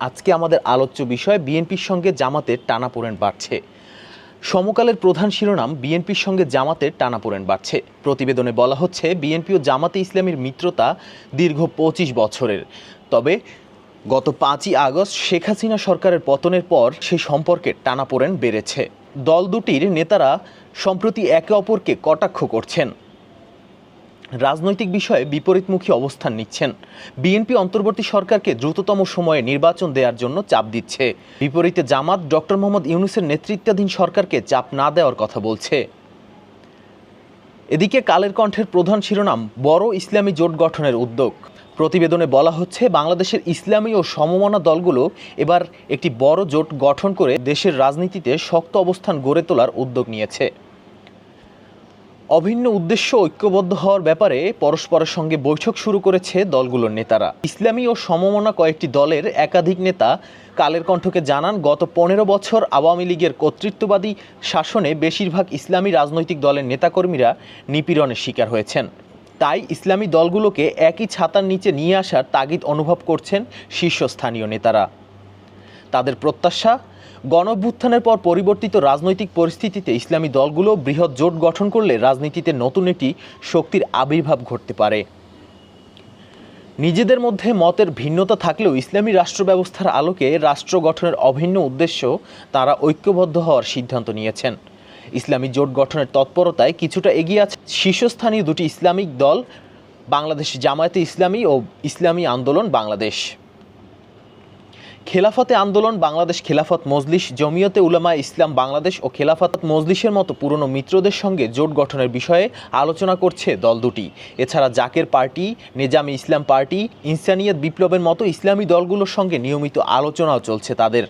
আজকে আমাদের আলোচ্য বিষয়, বিএনপির সঙ্গে জামাতের টানাপোড়েন বাড়ছে। সমকালের প্রধান শিরোনাম, বিএনপির সঙ্গে জামাতের টানাপোড়েন বাড়ছে। প্রতিবেদনে বলা হচ্ছে, বিএনপি ও জামাতে ইসলামীর মিত্রতা দীর্ঘ পঁচিশ বছরের। তবে গত পাঁচই আগস্ট শেখ হাসিনা সরকারের পতনের পর সেই সম্পর্কের টানাপোড়েন বেড়েছে। দল দুটির নেতারা সম্প্রতি একে অপরকে কটাক্ষ করছেন। রাজনৈতিক বিষয়ে বিপরীতমুখী অবস্থান নিচ্ছেন। বিএনপি অন্তর্বর্তী সরকারকে দ্রুততম সময়ে নির্বাচন দেওয়ার জন্য চাপ দিচ্ছে। বিপরীতে জামাত ডক্টর মোহাম্মদ ইউনুসের নেতৃত্বাধীন সরকারকে চাপ না দেওয়ার কথা বলছে। এদিকে কালের কণ্ঠের প্রধান শিরোনাম, বড় ইসলামী জোট গঠনের উদ্যোগ। প্রতিবেদনে বলা হচ্ছে, বাংলাদেশের ইসলামী ও সমমনা দলগুলো এবার একটি বড় জোট গঠন করে দেশের রাজনীতিতে শক্ত অবস্থান গড়ে তোলার উদ্যোগ নিয়েছে। অভিন্ন উদ্দেশ্য ঐক্যবদ্ধ হওয়ার ব্যাপারে পরস্পরের সঙ্গে বৈঠক শুরু করেছে দলগুলোর নেতারা। ইসলামী ও সমমনা কয়েকটি দলের একাধিক নেতা কালের কণ্ঠকে জানান, গত পনেরো বছর আওয়ামী লীগের কর্তৃত্ববাদী শাসনে বেশিরভাগ ইসলামী রাজনৈতিক দলের নেতাকর্মীরা নিপীড়নের শিকার হয়েছেন। তাই ইসলামী দলগুলোকে একই ছাতার নিচে নিয়ে আসার তাগিদ অনুভব করছেন শীর্ষস্থানীয় নেতারা। তাদের প্রত্যাশা, গণভ্যুত্থানের পর পরিবর্তিত রাজনৈতিক পরিস্থিতিতে ইসলামী দলগুলো বৃহৎ জোট গঠন করলে রাজনীতিতে নতুন একটি শক্তির আবির্ভাব ঘটতে পারে। নিজেদের মধ্যে মতের ভিন্নতা থাকলেও ইসলামী রাষ্ট্র ব্যবস্থার আলোকে রাষ্ট্র গঠনের অভিন্ন উদ্দেশ্য তারা ঐক্যবদ্ধ হওয়ার সিদ্ধান্ত নিয়েছেন। ইসলামী জোট গঠনের তৎপরতায় কিছুটা এগিয়ে আছে শীর্ষস্থানীয় দুটি ইসলামিক দল, বাংলাদেশ জামায়াতে ইসলামী ও ইসলামী আন্দোলন বাংলাদেশ। খেলাফতে আন্দোলন, বাংলাদেশ খেলাফত মজলিস, জমিয়তে উলামা ইসলাম বাংলাদেশ ও খেলাফত মজলিসের মতো পুরনো মিত্রদের সঙ্গে জোট গঠনের বিষয়ে আলোচনা করছে দল দুটি। এছাড়া জাকের পার্টি, নিজামী ইসলাম পার্টি, ইনসানিয়ত বিপ্লবের মতো ইসলামী দলগুলোর সঙ্গে নিয়মিত আলোচনাও চলছে তাদের।